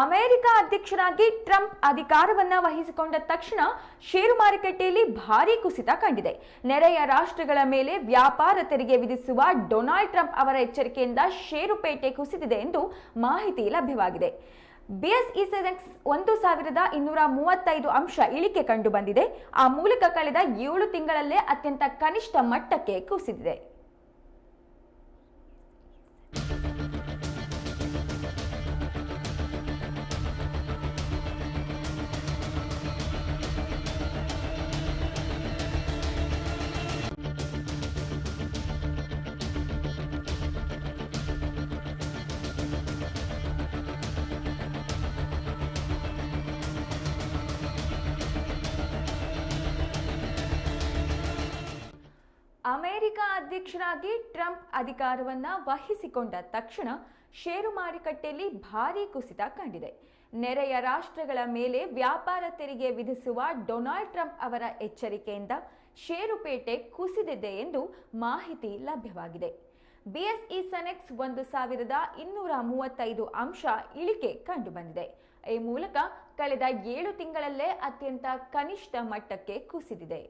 America ಅಧ್ಯಕ್ಷರಾಗಿ Trump ಅಧಿಕಾರವನ್ನ ವಹಿಸಿಕೊಂಡ ತಕ್ಷಣ ಷೇರು ಮಾರುಕಟ್ಟೆಯಲ್ಲಿ ಭಾರೀ ಕುಸಿತ ಕಂಡಿದೆ. ನೆರೆಯ ರಾಷ್ಟ್ರಗಳ ಮೇಲೆ ವ್ಯಾಪಾರ ತೆರಿಗೆ ವಿಧಿಸುವ ಡೊನಾಲ್ಡ್ ಟ್ರಂಪ್ ಅವರ ಎಚ್ಚರಿಕೆಯಿಂದ ಷೇರುಪೇಟೆ ಕುಸಿದಿದೆ ಎಂದು ಮಾಹಿತಿ ಲಭ್ಯವಾಗಿದೆ. ಬಿಎಸ್ಇ ಸೆನ್ಸೆಕ್ಸ್ ಒಂದು ಸಾವಿರದ ಇನ್ನೂರ ಮೂವತ್ತೈದು ಅಂಶ ಇಳಿಕೆ ಕಂಡು ಬಂದಿದೆ ಆ ಮೂಲಕ ಕಳೆದ ಏಳು ತಿಂಗಳಲ್ಲೇ ಅತ್ಯಂತ ಕನಿಷ್ಠ ಮಟ್ಟಕ್ಕೆ ಕುಸಿದಿದೆ. ಅಮೆರಿಕ ಅಧ್ಯಕ್ಷರಾಗಿ ಟ್ರಂಪ್ ಅಧಿಕಾರವನ್ನ ವಹಿಸಿಕೊಂಡ ತಕ್ಷಣ ಷೇರು ಮಾರುಕಟ್ಟೆಯಲ್ಲಿ ಭಾರೀ ಕುಸಿತ ಕಂಡಿದೆ. ನೆರೆಯ ರಾಷ್ಟ್ರಗಳ ಮೇಲೆ ವ್ಯಾಪಾರ ತೆರಿಗೆ ವಿಧಿಸುವ ಡೊನಾಲ್ಡ್ ಟ್ರಂಪ್ ಅವರ ಎಚ್ಚರಿಕೆಯಿಂದ ಷೇರುಪೇಟೆ ಕುಸಿದಿದೆ ಎಂದು ಮಾಹಿತಿ ಲಭ್ಯವಾಗಿದೆ. ಬಿಎಸ್ಇ ಸೆನೆಕ್ಸ್ ಒಂದು ಸಾವಿರದ ಇನ್ನೂರ ಮೂವತ್ತೈದು ಅಂಶ ಇಳಿಕೆ ಕಂಡುಬಂದಿದೆ. ಈ ಮೂಲಕ ಕಳೆದ ಏಳು ತಿಂಗಳಲ್ಲೇ ಅತ್ಯಂತ ಕನಿಷ್ಠ ಮಟ್ಟಕ್ಕೆ ಕುಸಿದಿದೆ.